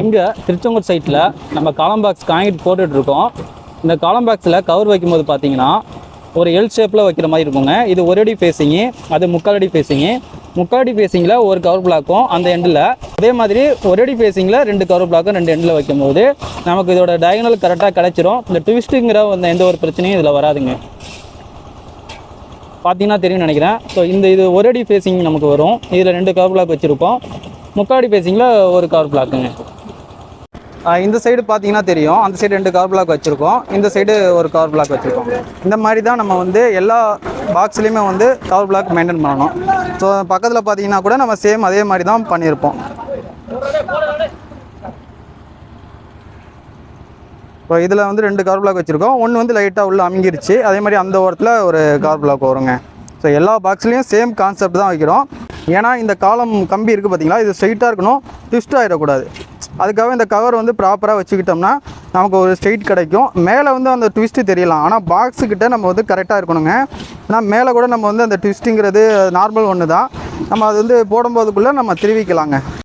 இங்கே திருச்செங்கோடு சைட்டில் நம்ம காலம் பாக்ஸ் காங்கிரீட் போட்டுட்டு இந்த காலம் பாக்ஸில் கவர் வைக்கும்போது பார்த்தீங்கன்னா ஒரு எல் ஷேப்பில் வைக்கிற மாதிரி இருக்குங்க. இது ஒரு அடி ஃபேஸிங்கு அது முக்கால் அடி ஃபேஸிங்கு முக்கால் அடி ஃபேஸிங்கில் ஒரு கவர் பிளாக்கும் அந்த எண்டில் அதே மாதிரி ஒரு அடி ஃபேஸிங்கில் ரெண்டு கவர் பிளாக்கும் ரெண்டு எண்டில் வைக்கும்போது நமக்கு இதோட டயகனல் கரெக்டாக கிடச்சிரும். இந்த ட்விஸ்ட்டுங்கிற அந்த எந்த ஒரு பிரச்சனையும் இதில் வராதுங்க. பார்த்தீங்கன்னா தெரியும்னு நினைக்கிறேன். ஸோ இந்த இது ஒரு அடி ஃபேஸிங் நமக்கு வரும். இதில் ரெண்டு கவர் பிளாக் வச்சுருப்போம். முக்காடி ஃபேஸிங்கில் ஒரு கவர் பிளாக்குங்க இந்த சைடு பார்த்தீங்கன்னா தெரியும். அந்த சைடு ரெண்டு கார் பிளாக் வச்சுருக்கோம். இந்த சைடு ஒரு கார் பிளாக் வச்சுருக்கோம். இந்த மாதிரி தான் நம்ம வந்து எல்லா பாக்ஸ்லேயுமே வந்து கார் பிளாக் மெயின்டைன் பண்ணணும். ஸோ பக்கத்தில் பார்த்தீங்கன்னா கூட நம்ம சேம் அதே மாதிரி தான் பண்ணியிருப்போம். இப்போ இதில் வந்து ரெண்டு கார் பிளாக் வச்சுருக்கோம். ஒன்று வந்து லைட்டாக உள்ளே அமுங்கிருச்சு. அதே மாதிரி அந்த ஓரத்தில் ஒரு கார் பிளாக் வருங்க. ஸோ எல்லா பாக்ஸ்லேயும் சேம் கான்செப்ட் தான் வைக்கிறோம். ஏன்னா இந்த காலம் கம்பி இருக்குது பார்த்தீங்களா? இது ஸ்ட்ரைட்டாக இருக்கணும். ட்விஸ்ட் ஆகிடக்கூடாது அதுக்காக இந்த கவர் வந்து ப்ராப்பராக வச்சுக்கிட்டோம்னா நமக்கு ஒரு ஸ்ட்ரெயிட் கிடைக்கும். மேலே வந்து அந்த ட்விஸ்ட்டு தெரியலாம். ஆனால் பாக்ஸுக்கிட்ட நம்ம வந்து கரெக்டாக இருக்கணுங்க. ஆனால் மேலே கூட நம்ம வந்து அந்த ட்விஸ்ட்டுங்கிறது நார்மல் ஒன்று தான் நம்ம அது வந்து போடும்போதுக்குள்ளே நம்ம திருவிக்கலாங்க.